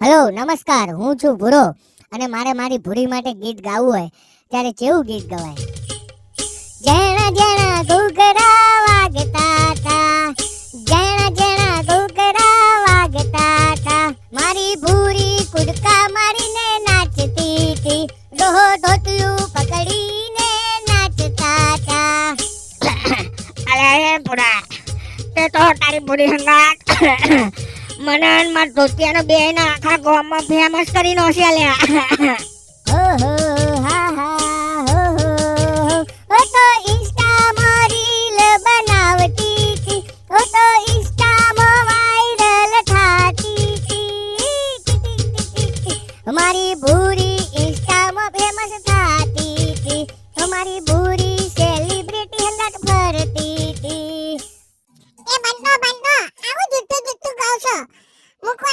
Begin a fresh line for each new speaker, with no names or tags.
Hello, નમસ્કાર, હું છું ભૂરો અને મારે મારી ભૂરી માટે ગીત ગાવું હોય, ત્યારે કેવું ગીત ગવાય. જેણા જેણા ઘૂઘરા વાગતા તા, જેણા જેણા ઘૂઘરા વાગતા તા, મારી ભૂરી કુદકા મારીને નાચતી હતી, ડોહો ધોતિયું પકડીને નાચતા તા.
અરે પૂરા તે તો તારી ભૂરી હંગાત મને માર ધોતિયાનો બે ના આખા ગામમાં ફેમસ કરી નો લ્યા.
હો હો હા હા હો હો હો. રીલ બનાવતી હતી. ઓ તો ઇન્સ્ટામાં વાયરલ થાતી મારી ભૂરી ઇન્સ્ટામાં ફેમસ થાતી
もうこれ